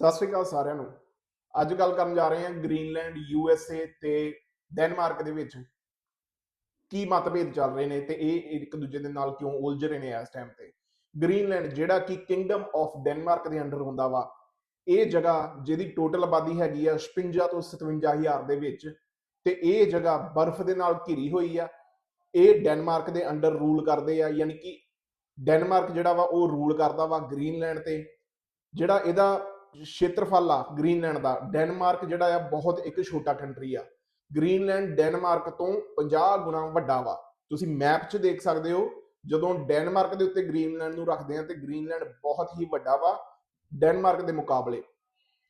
ਸਤਿ ਸ਼੍ਰੀ ਅਕਾਲ ਸਾਰਿਆਂ ਨੂੰ। ਅੱਜ ਗੱਲ ਕਰਨ ਜਾ ਰਹੇ ਹਾਂ ਗ੍ਰੀਨਲੈਂਡ, ਯੂ ਐਸ ਏ ਤੇ ਡੈਨਮਾਰਕ ਦੇ ਵਿੱਚ। ਕੀ ਮਤਭੇਦ ਚੱਲ ਰਹੇ ਨੇ ਤੇ ਇਹ ਇੱਕ ਦੂਜੇ ਦੇ ਨਾਲ ਕਿਉਂ ਉਲਝ ਰਹੇ ਨੇ ਇਸ ਟਾਈਮ ਤੇ? ਗ੍ਰੀਨਲੈਂਡ ਜਿਹੜਾ ਕਿ ਕਿੰਗਡਮ ਆਫ ਡੈਨਮਾਰਕ ਦੇ ਅੰਡਰ ਹੁੰਦਾ ਵਾ, ਇਹ ਜਗ੍ਹਾ ਜਿਹਦੀ ਟੋਟਲ ਆਬਾਦੀ ਹੈਗੀ ਆ 56 ਤੋਂ 57000 ਦੇ ਵਿੱਚ ਤੇ ਇਹ ਜਗ੍ਹਾ ਬਰਫ਼ ਦੇ ਨਾਲ ਘਿਰੀ ਹੋਈ ਆ। ਇਹ ਡੈਨਮਾਰਕ ਦੇ ਅੰਡਰ ਰੂਲ ਕਰਦੇ ਆ, ਯਾਨੀ ਕਿ ਡੈਨਮਾਰਕ ਜਿਹੜਾ ਵਾ ਉਹ ਰੂਲ ਕਰਦਾ ਵਾ ਗ੍ਰੀਨਲੈਂਡ ਤੇ। ਜਿਹੜਾ ਇਹਦਾ ਖੇਤਰਫਲ ਆ ਗ੍ਰੀਨਲੈਂਡ ਦਾ। ਡੈਨਮਾਰਕ ਜਿਹੜਾ ਆ, ਬਹੁਤ ਇੱਕ ਛੋਟਾ ਕੰਟਰੀ ਆ। ਗ੍ਰੀਨਲੈਂਡ ਡੈਨਮਾਰਕ ਤੋਂ 50 ਗੁਣਾ ਵੱਡਾ ਵਾ। ਤੁਸੀਂ ਮੈਪ 'ਚ ਦੇਖ ਸਕਦੇ ਹੋ, ਜਦੋਂ ਡੈਨਮਾਰਕ ਦੇ ਉੱਤੇ ਗ੍ਰੀਨਲੈਂਡ ਨੂੰ ਰੱਖਦੇ ਆ, ਤੇ ਗ੍ਰੀਨਲੈਂਡ ਬਹੁਤ ਹੀ ਵੱਡਾ ਵਾ ਡੈਨਮਾਰਕ ਦੇ ਮੁਕਾਬਲੇ।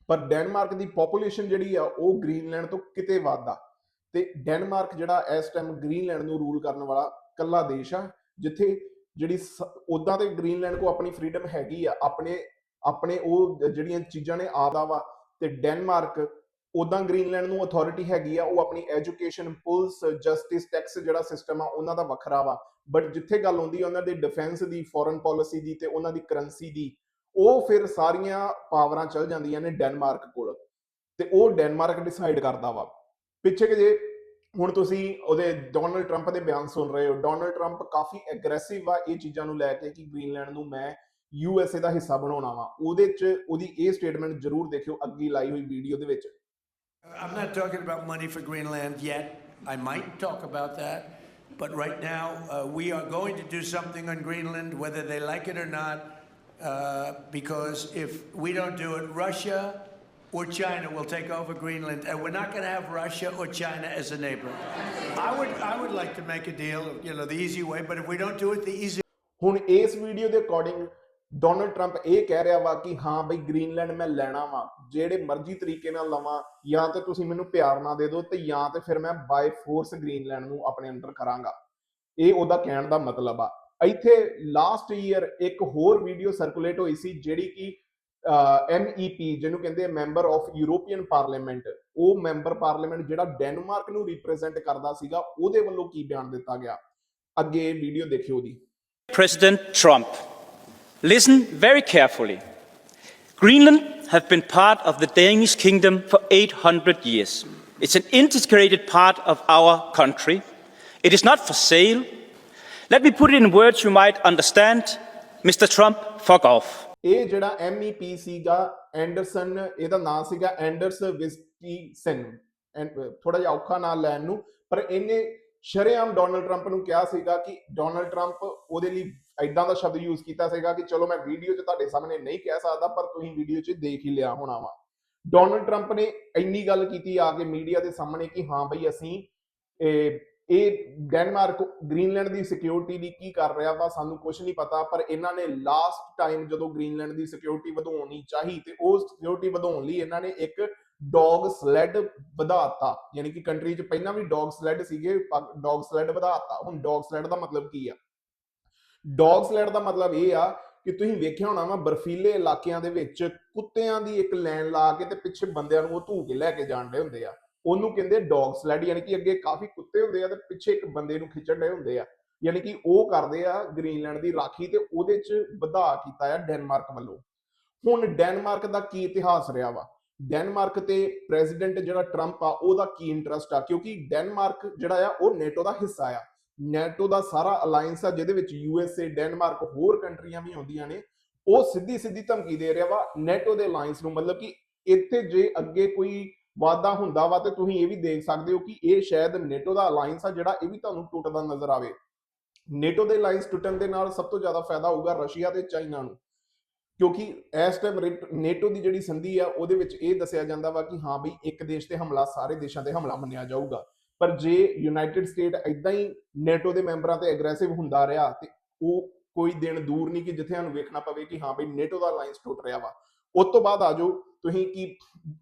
ਪਰ ਡੈਨਮਾਰਕ ਦੀ ਪੋਪੂਲੇਸ਼ਨ ਜਿਹੜੀ ਆ, ਉਹ ਗ੍ਰੀਨਲੈਂਡ ਤੋਂ ਕਿਤੇ ਵੱਧ ਆ। ਤੇ ਡੈਨਮਾਰਕ ਜਿਹੜਾ ਇਸ ਟਾਈਮ ਗ੍ਰੀਨਲੈਂਡ ਨੂੰ ਰੂਲ ਕਰਨ ਵਾਲਾ ਕੱਲਾ ਦੇਸ਼ ਆ, ਜਿੱਥੇ ਜਿਹੜੀ ਉਦਾਂ ਤੇ ਗ੍ਰੀਨਲੈਂਡ ਕੋ ਆਪਣੀ ਫ੍ਰੀडम ਹੈਗੀ ਆ, ਆਪਣੇ ਆਪਣੇ ਉਹ ਜਿਹੜੀਆਂ ਚੀਜ਼ਾਂ ਨੇ ਆਦਾ ਵਾ ਤੇ ਡੈਨਮਾਰਕ ਉਦਾਂ ਗ੍ਰੀਨਲੈਂਡ ਨੂੰ ਅਥਾਰਟੀ ਹੈਗੀ ਆ, ਉਹ ਆਪਣੀ ਐਜੂਕੇਸ਼ਨ ਪੁਲਿਸ ਜਸਟਿਸ ਟੈਕਸ ਜਿਹੜਾ ਸਿਸਟਮ ਆ, ਉਹਨਾਂ ਦਾ ਵੱਖਰਾ ਵਾ। ਬਟ ਜਿੱਥੇ ਗੱਲ ਹੁੰਦੀ ਆ ਉਹਨਾਂ ਦੇ ਡਿਫੈਂਸ ਦੀ ਫੋਰਨ ਪਾਲਿਸੀ ਦੀ ਤੇ ਉਹਨਾਂ ਦੀ ਕਰੰਸੀ ਦੀ, ਉਹ ਫਿਰ ਸਾਰੀਆਂ ਪਾਵਰਾਂ ਚਲ ਜਾਂਦੀਆਂ ਨੇ ਡੈਨਮਾਰਕ ਕੋਲ। ਤੇ ਉਹ ਡੈਨਮਾਰਕ ਡਿਸਾਈਡ ਕਰਦਾ ਵਾ। ਪਿੱਛੇ ਕਿ ਜੇ ਹੁਣ ਤੁਸੀਂ ਉਹਦੇ ਡੋਨਲਡ ਟਰੰਪ ਦੇ ਬਿਆਨ ਸੁਣ ਰਹੇ ਹੋ। ਡੋਨਲਡ ਟਰੰਪ ਕਾਫੀ ਐਗਰੈਸਿਵ ਆ ਇਹ ਚੀਜ਼ਾਂ ਨੂੰ ਲੈ ਕੇ ਕਿ ਗ੍ਰੀਨਲੈਂਡ ਨੂੰ ਮੈਂ ਯੂ ਐਸ ਏ ਦਾ ਹਿੱਸਾ ਬਣਾਉਣਾ ਵਾ ਉਹਦੇ ਚ ਉਹਦੀ ਇਹ ਸਟੇਟਮੈਂਟ ਜ਼ਰੂਰ ਦੇਖਿਓ ਅੱਗੇ ਲਾਈ ਹੋਈ ਵੀਡੀਓ ਦੇ ਵਿੱਚ I'm not talking about money for Greenland yet. I might talk about that. But right now, uh, we are going to do something on Greenland, whether they like it or not, uh, because if we don't do it, Russia or China will take over Greenland, and we're not going to have Russia or China as a neighbor. I would, I would like to make a deal, you know, the easy way, but if we don't do it the easy ਹੁਣ ਇਸ video ਦੇ according Donald Trump ਇਹ ਕਹਿ ਰਿਹਾ ਵਾ ਕਿ ਹਾਂ ਬਈ ਗ੍ਰੀਨਲੈਂਡ ਮੈਂ ਲੈਣਾ ਵਾ, ਜਿਹੜੇ ਮਰਜ਼ੀ ਤਰੀਕੇ ਨਾਲ ਲਵਾਂ, ਜਾਂ ਤੇ ਤੁਸੀਂ ਮੈਨੂੰ ਪਿਆਰ ਨਾ ਦੇ ਦਿਓ ਤੇ ਜਾਂ ਤੇ ਫਿਰ ਮੈਂ ਬਾਈ ਫੋਰਸ ਗ੍ਰੀਨਲੈਂਡ ਨੂੰ ਆਪਣੇ ਅੰਡਰ ਕਰਾਂਗਾ। ਇਹ ਉਹਦਾ ਕਹਿਣ ਦਾ ਮਤਲਬ ਆ। ਇੱਥੇ ਲਾਸਟ ਈਅਰ ਇੱਕ ਹੋਰ ਵੀਡੀਓ ਸਰਕੂਲੇਟ ਹੋਈ ਸੀ ਜਿਹੜੀ ਕਿ ਐਮਈਪੀ ਜਿਹਨੂੰ ਕਹਿੰਦੇ ਮੈਂਬਰ ਆਫ ਯੂਰੋਪੀਅਨ ਪਾਰਲੀਮੈਂਟ ਉਹ ਮੈਂਬਰ ਪਾਰਲੀਮੈਂਟ ਜਿਹੜਾ ਡੈਨਮਾਰਕ ਨੂੰ ਰਿਪਰੈਜ਼ੈਂਟ ਕਰਦਾ ਸੀਗਾ, ਉਹਦੇ ਵੱਲੋਂ ਕੀ ਬਿਆਨ ਦਿੱਤਾ ਗਿਆ? ਅੱਗੇ ਵੀਡੀਓ ਦੇਖਿਓ ਜੀ President Trump. Listen very carefully. Greenland have been part of the Danish kingdom for 800 years. It's an integrated part of our country. It is not for sale. Let me put it in words you might understand. Mr. Trump, fuck off. ਇਹ ਜਿਹੜਾ MEP ਸੀਗਾ Anderson ਇਹਦਾ ਨਾਮ ਸੀਗਾ ਐਂਡਰਸ ਵਿਸਕੀਸਨ ਥੋੜਾ ਜਿਹਾ ਔਖਾ ਨਾਮ ਲੈਣ ਨੂੰ ਪਰ ਇਹਨੇ ਸ਼ਰੇਆਮ ਡੋਨਲਡ ਟਰੰਪ ਨੂੰ ਕਿਹਾ ਸੀਗਾ ਕਿ ਡੋਨਲਡ ਟਰੰਪ ਉਹਦੇ ਲਈ ਐਦਾਂ ਦਾ ਸ਼ਬਦ ਯੂਜ਼ ਕੀਤਾ ਸੀਗਾ ਕਿ ਚਲੋ ਮੈਂ ਵੀਡੀਓ 'ਚ ਤੁਹਾਡੇ ਸਾਹਮਣੇ ਨਹੀਂ ਕਹਿ ਸਕਦਾ, ਪਰ ਤੁਸੀਂ ਵੀਡੀਓ 'ਚ ਦੇਖ ਹੀ ਲਿਆ ਹੋਣਾ ਵਾ। ਡੋਨਲਡ ਟਰੰਪ ਨੇ ਇੰਨੀ ਗੱਲ ਕੀਤੀ ਆ ਕੇ ਮੀਡੀਆ ਦੇ ਸਾਹਮਣੇ ਕਿ ਹਾਂ ਬਈ ਅਸੀਂ, ਇਹ ਇਹ ਡੈਨਮਾਰਕ, ਗ੍ਰੀਨਲੈਂਡ ਦੀ ਸਿਕਿਉਰਿਟੀ ਦੀ ਕੀ ਕਰ ਰਿਹਾ ਵਾ ਸਾਨੂੰ ਕੁਝ ਨਹੀਂ ਪਤਾ, ਪਰ ਇਹਨਾਂ ਨੇ ਲਾਸਟ ਟਾਈਮ ਜਦੋਂ ਗ੍ਰੀਨਲੈਂਡ ਦੀ ਸਿਕਿਉਰਿਟੀ ਵਧਾਉਣੀ ਚਾਹੀ ਤੇ ਉਹ ਸਿਕਿਉਰਿਟੀ ਵਧਾਉਣ ਲਈ ਇਹਨਾਂ ਨੇ ਇੱਕ ਡੌਗ ਸਲੈਡ ਵਧਾਤਾ, ਯਾਨੀ ਕਿ ਕੰਟਰੀ 'ਚ ਪਹਿਲਾਂ ਵੀ ਡੌਗ ਸਲੈਡ ਸੀਗੇ ਡੌਗ ਸਲੈਡ ਵਧਾਤਾ। ਹੁਣ ਡੌਗ ਸਲੈਡ ਦਾ ਮਤਲਬ ਕੀ ਆ? ਡੌਗ ਸਲੈਡ ਦਾ ਮਤਲਬ ਇਹ ਆ ਕਿ ਤੁਸੀਂ ਵੇਖਿਆ ਹੋਣਾ ਵਾ, ਬਰਫੀਲੇ ਇਲਾਕਿਆਂ ਦੇ ਵਿੱਚ ਕੁੱਤਿਆਂ ਦੀ ਇੱਕ ਲਾਈਨ ਲਾ ਕੇ ਤੇ ਪਿੱਛੇ ਬੰਦਿਆਂ ਨੂੰ ਉਹ ਧੂ ਕੇ ਲੈ ਕੇ ਜਾਂਦੇ ਹੁੰਦੇ ਆ। ਉਹਨੂੰ ਕਹਿੰਦੇ ਡੌਗ ਸਲੈਡ ਯਾਨੀ ਕਿ ਅੱਗੇ ਕਾਫੀ ਕੁੱਤੇ ਹੁੰਦੇ ਆ ਤੇ ਪਿੱਛੇ ਇੱਕ ਬੰਦੇ ਨੂੰ ਖਿੱਚਣ ਦੇ ਹੁੰਦੇ ਆ। ਯਾਨੀ ਕਿ ਉਹ ਕਰਦੇ ਆ ਗ੍ਰੀਨਲੈਂਡ ਦੀ ਰਾਖੀ ਤੇ ਉਹਦੇ 'ਚ ਵਧਾ ਕੀਤਾ ਆ ਡੈਨਮਾਰਕ ਵੱਲੋਂ। ਹੁਣ ਡੈਨਮਾਰਕ ਦਾ ਕੀ ਇਤਿਹਾਸ ਰਿਹਾ ਵਾ? ਡੈਨਮਾਰਕ ਤੇ ਪ੍ਰੈਜ਼ੀਡੈਂਟ ਜਿਹੜਾ ਟਰੰਪ ਆ, ਉਹਦਾ ਕੀ ਇੰਟਰਸਟ ਆ? ਕਿਉਂਕਿ ਡੈਨਮਾਰਕ ਜਿਹੜਾ ਆ, ਉਹ ਨੇਟੋ ਦਾ ਹਿੱਸਾ ਆ। ਨੈਟੋ ਦਾ ਸਾਰਾ ਅਲਾਈਅੰਸ ਆ, ਜਿਹਦੇ ਵਿੱਚ ਯੂਐਸਏ ਡੈਨਮਾਰਕ, ਹੋਰ ਕੰਟਰੀਆਂ ਵੀ ਆਉਂਦੀਆਂ ਨੇ, ਉਹ ਸਿੱਧੀ ਸਿੱਧੀ ਧਮਕੀ ਦੇ ਰਿਹਾ ਵਾ ਨੈਟੋ ਦੇ ਅਲਾਈਅੰਸ ਨੂੰ। ਮਤਲਬ ਕਿ ਇੱਥੇ ਜੇ ਅੱਗੇ ਕੋਈ ਵਾਅਦਾ ਹੁੰਦਾ ਵਾ ਤੇ ਤੁਸੀਂ ਇਹ ਵੀ ਦੇਖ ਸਕਦੇ ਹੋ ਕਿ ਇਹ ਸ਼ਾਇਦ ਨੇਟੋ ਦਾ ਅਲਾਈਅੰਸ ਆ, ਜਿਹੜਾ ਇਹ ਵੀ ਤੁਹਾਨੂੰ ਟੁੱਟਦਾ ਨਜ਼ਰ ਆਵੇ। ਨੇਟੋ ਦੇ ਅਲਾਈਅੰਸ ਟੁੱਟਣ ਦੇ ਨਾਲ ਸਭ ਤੋਂ ਜ਼ਿਆਦਾ ਫਾਇਦਾ ਹੋਊਗਾ ਰਸ਼ੀਆ ਤੇ ਚਾਈਨਾ ਨੂੰ। ਕਿਉਂਕਿ ਇਸ ਟਾਈਮ ਨੇਟੋ ਦੀ ਜਿਹੜੀ ਸੰਧੀ ਆ, ਉਹਦੇ ਵਿੱਚ ਇਹ ਦੱਸਿਆ ਜਾਂਦਾ ਵਾ ਕਿ ਹਾਂ ਬਈ ਇੱਕ ਦੇਸ਼ ਤੇ ਹਮਲਾ, ਸਾਰੇ ਦੇਸ਼ਾਂ ਤੇ ਹਮਲਾ ਮੰਨਿਆ ਜਾਊਗਾ। ਪਰ ਜੇ ਯੂਨਾਈਟਿਡ ਸਟੇਟ ਇਦਾਂ ਹੀ ਨੇਟੋ ਦੇ ਮੈਂਬਰਾਂ ਤੇ ਐਗਰੈਸਿਵ ਹੁੰਦਾ ਰਿਹਾ ਤੇ ਉਹ ਕੋਈ ਦਿਨ ਦੂਰ ਨਹੀਂ ਕਿ ਜਿੱਥੇ ਸਾਨੂੰ ਵੇਖਣਾ ਪਵੇ ਕਿ ਹਾਂ ਬਈ ਨੇਟੋ ਦਾ ਅਲਾਈਅੰਸ ਟੁੱਟ ਰਿਹਾ ਵਾ। ਉਸ ਤੋਂ ਬਾਅਦ ਆਜੋ ਤੁਸੀਂ ਕਿ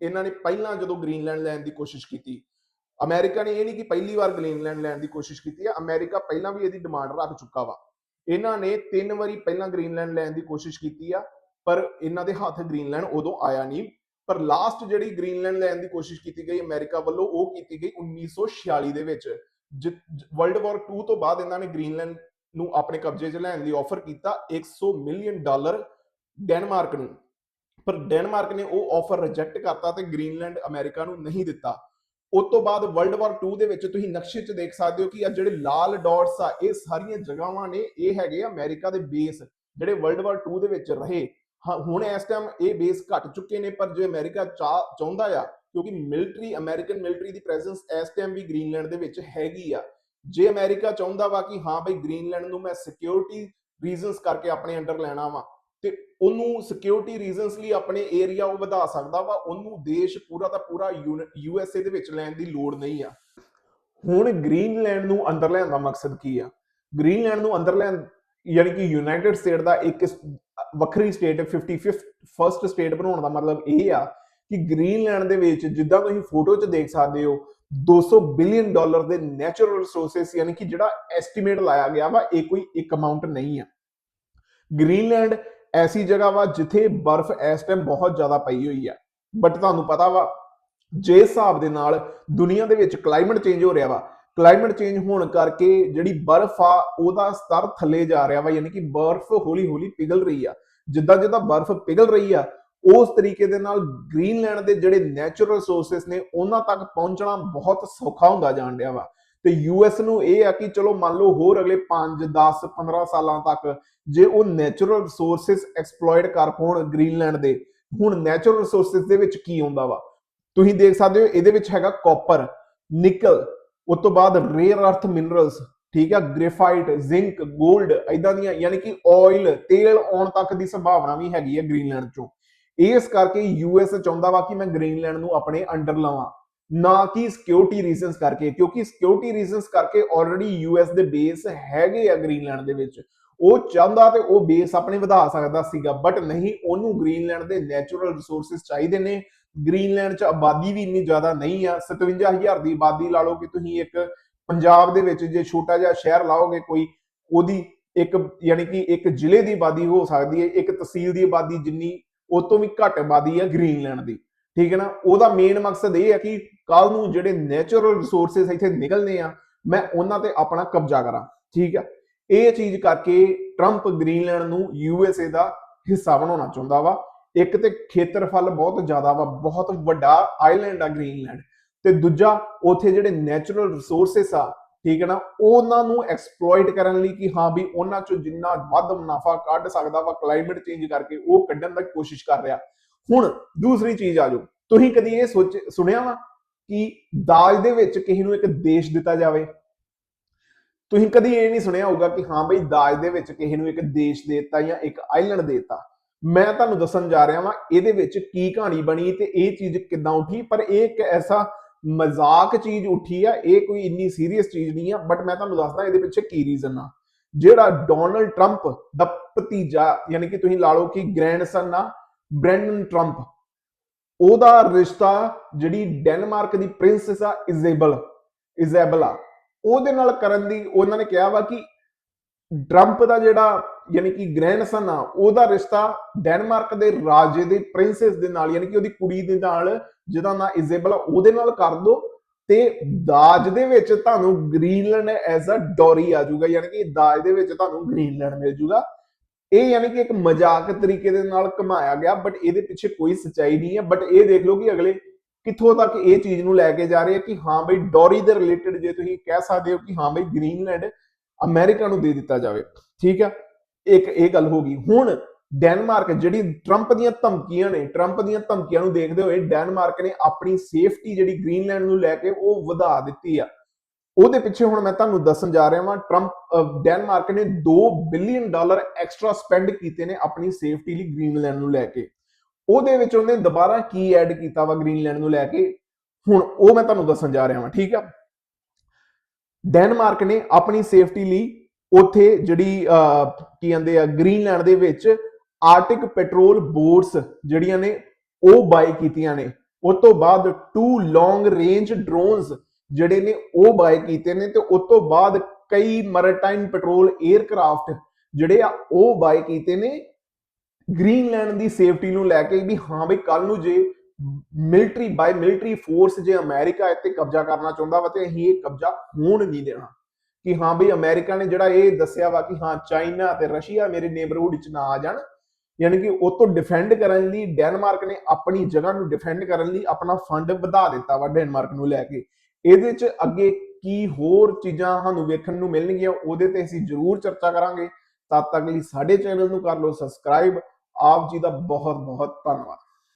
ਇਹਨਾਂ ਨੇ ਪਹਿਲਾਂ ਜਦੋਂ ਗ੍ਰੀਨਲੈਂਡ ਲੈਣ ਦੀ ਕੋਸ਼ਿਸ਼ ਕੀਤੀ ਅਮਰੀਕਾ ਨੇ ਇਹ ਨਹੀਂ ਕਿ ਪਹਿਲੀ ਵਾਰ ਗ੍ਰੀਨਲੈਂਡ ਲੈਣ ਦੀ ਕੋਸ਼ਿਸ਼ ਕੀਤੀ ਹੈ ਅਮਰੀਕਾ ਪਹਿਲਾਂ ਵੀ ਇਹਦੀ ਡਿਮਾਂਡ ਰੱਖ ਚੁੱਕਾ ਵਾ। ਇਹਨਾਂ ਨੇ ਤਿੰਨ ਵਾਰੀ ਪਹਿਲਾਂ ਗ੍ਰੀਨਲੈਂਡ ਲੈਣ ਦੀ ਕੋਸ਼ਿਸ਼ ਕੀਤੀ ਆ ਪਰ ਇਹਨਾਂ ਦੇ ਹੱਥ ਗ੍ਰੀਨਲੈਂਡ ਉਦੋਂ ਆਇਆ ਨਹੀਂ। ਪਰ ਲਾਸਟ ਜਿਹੜੀ ਗ੍ਰੀਨਲੈਂਡ ਲੈਣ ਦੀ ਕੋਸ਼ਿਸ਼ ਕੀਤੀ ਗਈ ਅਮਰੀਕਾ ਵੱਲੋਂ, ਉਹ ਕੀਤੀ ਗਈ 1946 ਦੇ ਵਿੱਚ। ਵਰਲਡ ਵਾਰ 2 ਤੋਂ ਬਾਅਦ ਇਹਨਾਂ ਨੇ ਗ੍ਰੀਨਲੈਂਡ ਨੂੰ ਆਪਣੇ ਕਬਜ਼ੇ 'ਚ ਲੈਣ ਲਈ ਆਫਰ ਕੀਤਾ 100 ਮਿਲੀਅਨ ਡਾਲਰ ਡੈਨਮਾਰਕ ਨੂੰ। ਪਰ ਡੈਨਮਾਰਕ ਨੇ ਉਹ ਆਫਰ ਰਿਜੈਕਟ ਕਰਤਾ ਤੇ ਗ੍ਰੀਨਲੈਂਡ ਅਮਰੀਕਾ ਨੂੰ ਨਹੀਂ ਦਿੱਤਾ। ਉਸ ਤੋਂ ਬਾਅਦ ਵਰਲਡ ਵਾਰ 2 ਦੇ ਵਿੱਚ ਤੁਸੀਂ ਨਕਸ਼ੇ 'ਚ ਦੇਖ ਸਕਦੇ ਹੋ ਕਿ ਆ ਜਿਹੜੇ ਲਾਲ ਡਾਟਸ ਆ, ਇਹ ਸਾਰੀਆਂ ਜਗ੍ਹਾਵਾਂ ਨੇ, ਇਹ ਹੈਗੇ ਆ ਅਮਰੀਕਾ ਦੇ ਬੇਸ ਜਿਹੜੇ ਵਰਲਡ ਵਾਰ 2 ਦੇ ਵਿੱਚ ਰਹੇ। ਹੁਣ ਇਸ ਟਾਈਮ ਇਹ ਬੇਸ ਘਟ ਚੁੱਕੇ ਨੇ, ਪਰ ਜੇ ਅਮਰੀਕਾ ਚਾਹ- ਚਾਹੁੰਦਾ ਆ, ਕਿਉਂਕਿ ਮਿਲਟਰੀ ਅਮਰੀਕਨ ਮਿਲਟਰੀ ਦੀ ਪ੍ਰੈਜ਼ੈਂਸ ਇਸ ਟਾਈਮ ਵੀ ਗ੍ਰੀਨਲੈਂਡ ਦੇ ਵਿੱਚ ਹੈਗੀ ਆ। ਜੇ ਅਮਰੀਕਾ ਚਾਹੁੰਦਾ ਵਾ ਕਿ ਹਾਂ ਬਈ ਗ੍ਰੀਨਲੈਂਡ ਨੂੰ ਮੈਂ ਸਿਕਿਉਰਿਟੀ ਰੀਜ਼ਨਸ ਕਰਕੇ ਆਪਣੇ ਅੰਡਰ ਲੈਣਾ ਵਾ, ਤੇ ਉਹਨੂੰ ਸਿਕਿਉਰਿਟੀ ਰੀਜ਼ਨਸ ਲਈ ਆਪਣੇ ਏਰੀਆ ਉਹ ਵਧਾ ਸਕਦਾ ਵਾ, ਉਹਨੂੰ ਦੇਸ਼ ਪੂਰਾ ਦਾ ਪੂਰਾ ਯੂ ਐਸ ਏ ਦੇ ਵਿੱਚ ਲੈਣ ਦੀ ਲੋੜ ਨਹੀਂ ਆ। ਹੁਣ ਗ੍ਰੀਨਲੈਂਡ ਨੂੰ ਅੰਦਰ ਲੈਣ ਦਾ ਮਕਸਦ ਕੀ ਆ? ਗ੍ਰੀਨਲੈਂਡ ਨੂੰ ਅੰਦਰ ਲੈਣ, ਯਾਨੀ ਕਿ ਯੂਨਾਈਟਿਡ ਸਟੇਟ ਦਾ ਇੱਕ ਵੱਖਰੀ ਸਟੇਟ 55th ਫਰਸਟ ਸਟੇਟ ਬਣਾਉਣ ਦਾ ਮਤਲਬ ਇਹ ਆ ਕਿ ਗ੍ਰੀਨਲੈਂਡ ਦੇ ਵਿੱਚ ਜਿੱਦਾਂ ਤੁਸੀਂ ਫੋਟੋ 'ਚ ਦੇਖ ਸਕਦੇ ਹੋ 200 ਬਿਲੀਅਨ ਡਾਲਰ ਦੇ ਨੈਚੁਰਲ ਰਿਸੋਰਸਸ ਯਾਨੀ ਕਿ ਜਿਹੜਾ ਐਸਟੀਮੇਟ ਲਾਇਆ ਗਿਆ ਵਾ, ਇਹ ਕੋਈ ਇੱਕ ਅਮਾਉਂਟ ਨਹੀਂ ਆ। ਗ੍ਰੀਨਲੈਂਡ ਐਸੀ ਜਗ੍ਹਾ ਵਾ ਜਿੱਥੇ ਬਰਫ਼ ਇਸ ਟਾਈਮ ਬਹੁਤ ਜ਼ਿਆਦਾ ਪਈ ਹੋਈ ਆ। ਬਟ ਤੁਹਾਨੂੰ ਪਤਾ ਵਾ, ਜੇ ਹਿਸਾਬ ਦੇ ਨਾਲ ਦੁਨੀਆ ਦੇ ਵਿੱਚ ਕਲਾਈਮੇਟ ਚੇਂਜ ਹੋ ਰਿਹਾ ਵਾ ਕਲਾਈਮੇਟ ਚੇਂਜ ਹੋਣ ਕਰਕੇ ਜਿਹੜੀ ਬਰਫ਼ ਆ, ਉਹਦਾ ਸਤਰ ਥੱਲੇ ਜਾ ਰਿਹਾ ਵਾ, ਯਾਨੀ ਕਿ ਬਰਫ਼ ਹੌਲੀ ਹੌਲੀ ਪਿਘਲ ਰਹੀ ਆ। ਜਿੱਦਾਂ ਜਿੱਦਾਂ ਬਰਫ਼ ਪਿਘਲ ਰਹੀ ਆ, ਉਸ ਤਰੀਕੇ ਦੇ ਨਾਲ ਗ੍ਰੀਨਲੈਂਡ ਦੇ ਜਿਹੜੇ ਨੈਚੁਰਲ ਰਿਸੋਰਸਸ ਨੇ, ਉਹਨਾਂ ਤੱਕ ਪਹੁੰਚਣਾ ਬਹੁਤ ਸੌਖਾ ਹੁੰਦਾ ਜਾਣ ਰਿਹਾ ਵਾ। ਤੇ ਯੂਐਸ ਨੂੰ ਇਹ ਆ ਕਿ ਚਲੋ ਮੰਨ ਲਓ ਹੋਰ ਅਗਲੇ 5 10 15 ਸਾਲਾਂ ਤੱਕ ਜੇ ਉਹ ਨੈਚੁਰਲ ਰਿਸੋਰਸਸ ਐਕਸਪਲੋਇਟ ਕਰ ਪਾਉਣ ਗ੍ਰੀਨਲੈਂਡ ਦੇ, ਹੁਣ ਨੈਚੁਰਲ ਰਿਸੋਰਸਸ ਦੇ ਵਿੱਚ ਕੀ ਆਉਂਦਾ ਵਾ? ਤੁਸੀਂ ਦੇਖ ਸਕਦੇ ਹੋ, ਇਹਦੇ ਵਿੱਚ ਹੈਗਾ ਕਾਪਰ ਨਿਕਲ ਉਸ ਤੋਂ ਬਾਅਦ ਰੇਅਰ ਅਰਥ ਮਿਨਰਲਸ ਠੀਕ ਆ ਗ੍ਰੇਫਾਈਟ ਜ਼ਿੰਕ 골ਡ ਇਦਾਂ ਦੀਆਂ, ਯਾਨੀ ਕਿ ਆਇਲ ਤੇਲ ਆਉਣ ਤੱਕ ਦੀ ਸੰਭਾਵਨਾ ਵੀ ਹੈਗੀ ਹੈ ਗ੍ਰੀਨਲੈਂਡ ਚੋਂ। ਇਸ ਕਰਕੇ ਯੂਐਸ ਚਾਹੁੰਦਾ ਵਾ ਕਿ ਮੈਂ ਗ੍ਰੀਨਲੈਂਡ ਨੂੰ ਆਪਣੇ ਅੰਡਰ ਲਵਾਂ, ਨਾ ਕਿ ਸਿਕਿਉਰਿਟੀ ਰੀਜ਼ਨਸ ਕਰਕੇ, ਕਿਉਂਕਿ ਸਿਕਿਉਰਿਟੀ ਰੀਜ਼ਨਸ ਕਰਕੇ ਆਲਰੇਡੀ ਯੂਐਸ ਦੇ ਬੇਸ ਹੈਗੇ ਆ ਗ੍ਰੀਨਲੈਂਡ ਦੇ ਵਿੱਚ। ਉਹ ਚਾਹੁੰਦਾ ਤੇ ਉਹ ਬੇਸ ਆਪਣੇ ਵਧਾ ਸਕਦਾ ਸੀਗਾ ਬਟ ਨਹੀਂ, ਉਹਨੂੰ ਗ੍ਰੀਨਲੈਂਡ ਦੇ ਨੈਚੁਰਲ ਰਿਸੋਰਸਸ ਚਾਹੀਦੇ ਨੇ ਗ੍ਰੀਨਲੈਂਡ 'ਚ ਆਬਾਦੀ ਵੀ ਇੰਨੀ ਜ਼ਿਆਦਾ ਨਹੀਂ ਆ 57000 ਦੀ ਆਬਾਦੀ ਲਾ ਲਓ ਕਿ ਤੁਸੀਂ ਇੱਕ ਪੰਜਾਬ ਦੇ ਵਿੱਚ ਜੇ ਛੋਟਾ ਜਿਹਾ ਸ਼ਹਿਰ ਲਾਓਗੇ ਕੋਈ, ਉਹਦੀ ਇੱਕ ਯਾਨੀ ਕਿ ਇੱਕ ਜ਼ਿਲ੍ਹੇ ਦੀ ਆਬਾਦੀ ਹੋ ਸਕਦੀ ਹੈ, ਇੱਕ ਤਹਿਸੀਲ ਦੀ ਆਬਾਦੀ ਜਿੰਨੀ, ਉਹ ਤੋਂ ਵੀ ਘੱਟ ਆਬਾਦੀ ਹੈ ਗ੍ਰੀਨਲੈਂਡ ਦੀ। ਠੀਕ ਹੈ ਨਾ? ਉਹਦਾ ਮੇਨ ਮਕਸਦ ਇਹ ਹੈ ਕਿ ਕੱਲ ਨੂੰ ਜਿਹੜੇ ਨੈਚੁਰਲ ਰਿਸੋਰਸਸ ਇੱਥੇ ਨਿਕਲਨੇ ਆ, ਮੈਂ ਉਹਨਾਂ ਤੇ ਆਪਣਾ ਕਬਜ਼ਾ ਕਰਾਂ। ਠੀਕ ਆ ਇਹ ਚੀਜ਼ ਕਰਕੇ ਟਰੰਪ ਗ੍ਰੀਨਲੈਂਡ ਨੂੰ ਯੂਐਸਏ ਦਾ ਹਿੱਸਾ ਬਣਾਉਣਾ ਚਾਹੁੰਦਾ ਵਾ। ਇੱਕ ਤੇ ਖੇਤਰਫਲ ਬਹੁਤ ਜ਼ਿਆਦਾ ਵਾ, ਬਹੁਤ ਵੱਡਾ ਆਈਲੈਂਡ ਆ ਗ੍ਰੀਨਲੈਂਡ ਤੇ ਦੂਜਾ, ਉਥੇ ਜਿਹੜੇ ਨੈਚੁਰਲ ਰਿਸੋਰਸਸ ਆ, ਠੀਕ ਹੈ ਨਾ, ਉਹਨਾਂ ਨੂੰ ਐਕਸਪਲੋਇਟ ਕਰਨ ਲਈ ਕਿ ਹਾਂ ਵੀ ਉਹਨਾਂ ਚੋਂ ਜਿੰਨਾ ਵੱਧ ਮੁਨਾਫਾ ਕੱਢ ਸਕਦਾ ਵਾ ਕਲਾਈਮੇਟ ਚੇਂਜ ਕਰਕੇ ਉਹ ਕੱਢਣ ਦੀ ਕੋਸ਼ਿਸ਼ ਕਰ ਰਿਹਾ। ਹੁਣ ਦੂਸਰੀ ਚੀਜ਼ ਆ ਜੋ ਤੁਸੀਂ ਕਦੀ ਇਹ ਸੋਚ, ਸੁਣਿਆ ਵਾ ਕਿ ਦਾਜ ਦੇ ਵਿੱਚ ਕਿਸੇ ਨੂੰ ਇੱਕ ਦੇਸ਼ ਦਿੱਤਾ ਜਾਵੇ? ਤੁਸੀਂ ਕਦੀ ਇਹ ਨਹੀਂ ਸੁਣਿਆ ਹੋਊਗਾ ਕਿ ਹਾਂ ਬਈ ਦਾਜ ਦੇ ਵਿੱਚ ਕਿਸੇ ਨੂੰ ਇੱਕ ਦੇਸ਼ ਦੇ ਦਿੱਤਾ ਜਾਂ ਇੱਕ ਆਈਲੈਂਡ ਦੇ ਦਿੱਤਾ। ਮੈਂ ਤੁਹਾਨੂੰ ਦੱਸਣ ਜਾ ਰਿਹਾ ਵਾਂ, ਇਹਦੇ ਵਿੱਚ ਕੀ ਕਹਾਣੀ ਬਣੀ ਤੇ ਇਹ ਚੀਜ਼ ਕਿੱਦਾਂ ਉੱਠੀ? ਪਰ ਇਹ ਇੱਕ ਐਸਾ ਮਜ਼ਾਕ ਚੀਜ਼ ਉੱਠੀ ਆ, ਇਹ ਕੋਈ ਇੰਨੀ ਸੀਰੀਅਸ ਚੀਜ਼ ਨਹੀਂ ਆ ਬਟ ਮੈਂ ਤੁਹਾਨੂੰ ਦੱਸਦਾ ਇਹਦੇ ਪਿੱਛੇ ਕੀ ਰੀਜ਼ਨ ਆ। ਜਿਹੜਾ ਡੋਨਲਡ ਟਰੰਪ ਦਾ ਭਤੀਜਾ, ਯਾਨੀ ਕਿ ਤੁਸੀਂ ਲਾ ਲਓ ਕਿ ਗ੍ਰੈਂਡਸਨ ਆ ਬ੍ਰੈਂਡਨ ਟਰੰਪ ਉਹਦਾ ਰਿਸ਼ਤਾ ਜਿਹੜੀ ਡੈਨਮਾਰਕ ਦੀ ਪ੍ਰਿੰਸੈਸ ਆ ਇਜ਼ੇਬਲ ਇਜ਼ੇਬਲਾ ਉਹਦੇ ਨਾਲ ਕਰਨ ਦੀ, ਉਹਨਾਂ ਨੇ ਕਿਹਾ ਵਾ ਕਿ ਟਰੰਪ ਦਾ ਜਿਹੜਾ ਯਾਨੀ ਕਿ ਗ੍ਰੈਂਡਸਨ ਆ ਉਹਦਾ ਰਿਸ਼ਤਾ ਡੈਨਮਾਰਕ ਦੇ ਰਾਜੇ ਦੇ ਪ੍ਰਿੰਸੈਸ ਦੇ ਨਾਲ, ਯਾਨੀ ਕਿ ਉਹਦੀ ਕੁੜੀ ਦੇ ਨਾਲ, ਜਿਹਦਾ ਨਾਂ ਇਜ਼ੇਬਲ ਆ, ਉਹਦੇ ਨਾਲ ਕਰ ਦੋ। ਤੇ ਦਾਜ ਦੇ ਵਿੱਚ ਤੁਹਾਨੂੰ ਗ੍ਰੀਨਲੈਂਡ ਐਜ਼ ਅ ਡੋਰੀ ਆ ਜਾਊਗਾ, ਯਾਨੀ ਕਿ ਦਾਜ ਦੇ ਵਿੱਚ ਤੁਹਾਨੂੰ ਗ੍ਰੀਨਲੈਂਡ ਮਿਲ ਜਾਊਗਾ। ਇਹ ਯਾਨੀ ਕਿ ਇੱਕ ਮਜ਼ਾਕ ਤਰੀਕੇ ਦੇ ਨਾਲ ਕਮਾਇਆ ਗਿਆ ਬਟ ਇਹਦੇ ਪਿੱਛੇ ਕੋਈ ਸੱਚਾਈ ਨਹੀਂ ਹੈ। ਬਟ ਇਹ ਦੇਖ ਲਓ ਕਿ ਅਗਲੇ ਕਿੱਥੋਂ ਤੱਕ ਇਹ ਚੀਜ਼ ਨੂੰ ਲੈ ਕੇ ਜਾ ਰਹੇ ਆ ਕਿ ਹਾਂ ਬਈ ਡੋਰੀ ਦੇ ਰਿਲੇਟਡ ਜੇ ਤੁਸੀਂ ਕਹਿ ਸਕਦੇ ਹੋ ਕਿ ਹਾਂ ਬਈ ਗ੍ਰੀਨਲੈਂਡ ਅਮਰੀਕਾ ਨੂੰ ਦੇ ਦਿੱਤਾ ਜਾਵੇ। ਠੀਕ ਹੈ ਇੱਕ ਇਹ ਗੱਲ ਹੋ ਗਈ। ਹੁਣ ਡੈਨਮਾਰਕ ਜਿਹੜੀ ਟਰੰਪ ਦੀਆਂ ਧਮਕੀਆਂ ਨੇ, ਟਰੰਪ ਦੀਆਂ ਧਮਕੀਆਂ ਨੂੰ ਦੇਖਦੇ ਹੋਏ ਡੈਨਮਾਰਕ ਨੇ ਆਪਣੀ ਸੇਫਟੀ ਜਿਹੜੀ ਗ੍ਰੀਨਲੈਂਡ ਨੂੰ ਲੈ ਕੇ ਉਹ ਵਧਾ ਦਿੱਤੀ ਆ। ਉਹਦੇ ਪਿੱਛੇ ਹੁਣ ਮੈਂ ਤੁਹਾਨੂੰ ਦੱਸਣ ਜਾ ਰਿਹਾ ਹਾਂ ਟਰੰਪ ਡੈਨਮਾਰਕ ਨੇ 2 ਬਿਲੀਅਨ ਡਾਲਰ ਐਕਸਟਰਾ ਸਪੈਂਡ ਕੀਤੇ ਨੇ ਆਪਣੀ ਸੇਫਟੀ ਲਈ ਗ੍ਰੀਨਲੈਂਡ ਨੂੰ ਲੈ ਕੇ। ਉਹਦੇ ਵਿੱਚ ਉਹਨੇ ਦੁਬਾਰਾ ਕੀ ਐਡ ਕੀਤਾ ਵਾ ਗ੍ਰੀਨਲੈਂਡ ਨੂੰ ਲੈ ਕੇ? ਹੁਣ ਉਹ ਮੈਂ ਤੁਹਾਨੂੰ ਦੱਸਣ ਜਾ ਰਿਹਾ ਹਾਂ ਠੀਕ ਆ? ਡੈਨਮਾਰਕ ਨੇ ਆਪਣੀ ਸੇਫਟੀ ਲਈ ਉੱਥੇ ਜਿਹੜੀ ਕੀ ਕਹਿੰਦੇ ਆ ਗ੍ਰੀਨਲੈਂਡ ਦੇ ਵਿੱਚ ਆਰਟਿਕ ਪੈਟਰੋਲ ਬੋਟਸ ਜਿਹੜੀਆਂ ਨੇ, ਉਹ ਬਾਈ ਕੀਤੀਆਂ ਨੇ। ਉਸ ਤੋਂ ਬਾਅਦ ਟੂ ਲੌਂਗ ਰੇਂਜ ਡਰੋਨਸ ਜਿਹੜੇ ਨੇ, ਉਹ ਬਾਈ ਕੀਤੇ ਨੇ ਤੇ ਉਸ ਤੋਂ ਬਾਅਦ ਕਈ ਮਰੀਟਾਈਮ ਪੈਟਰੋਲ 에ਅਰਕ੍ਰਾਫਟ ਜਿਹੜੇ ਆ, ਉਹ ਬਾਈ ਕੀਤੇ ਨੇ। ਗ੍ਰੀਨਲੈਂਡ ਦੀ ਸੇਫਟੀ ਨੂੰ ਲੈ ਕੇ ਵੀ ਹਾਂ ਬਈ ਕੱਲ ਨੂੰ ਜੇ ਮਿਲਟਰੀ ਬਾਈ ਮਿਲਟਰੀ ਫੋਰਸ ਜੇ ਅਮਰੀਕਾ ਇੱਥੇ ਕਬਜ਼ਾ ਕਰਨਾ ਚਾਹੁੰਦਾ ਵਾ ਤੇ ਅਸੀਂ ਇਹ ਕਬਜ਼ਾ ਹੋਣ ਨਹੀਂ ਦੇਣਾ। ਕਿ ਹਾਂ ਬਈ ਅਮਰੀਕਾ ਨੇ ਜਿਹੜਾ ਇਹ ਦੱਸਿਆ ਵਾ ਕਿ ਹਾਂ ਚਾਈਨਾ ਤੇ ਰਸ਼ੀਆ ਮੇਰੇ ਨੇਬਰਹੁੱਡ ਚ ਨਾ ਆ ਜਾਣ, ਯਾਨੀ ਕਿ ਉਹ ਤੋਂ ਡਿਫੈਂਡ ਕਰਨ ਲਈ ਡੈਨਮਾਰਕ ਨੇ ਆਪਣੀ ਜਗ੍ਹਾ ਨੂੰ ਡਿਫੈਂਡ ਕਰਨ ਲਈ ਆਪਣਾ ਫੰਡ ਵਧਾ ਦਿੱਤਾ ਵਾ ਡੈਨਮਾਰਕ ਨੂੰ ਲੈ ਕੇ। ਇਹਦੇ ਚ ਅੱਗੇ ਕੀ ਹੋਰ ਚੀਜ਼ਾਂ ਸਾਨੂੰ ਵੇਖਣ ਨੂੰ ਮਿਲਣਗੀਆਂ, ਉਹਦੇ ਤੇ ਅਸੀਂ ਜ਼ਰੂਰ ਚਰਚਾ ਕਰਾਂਗੇ। ਤਦ ਤੱਕ ਲਈ ਸਾਡੇ ਚੈਨਲ ਨੂੰ ਕਰ ਲਓ ਸਬਸਕ੍ਰਾਈਬ ਆਪ ਜੀ ਦਾ ਬਹੁਤ ਬਹੁਤ ਧੰਨਵਾਦ।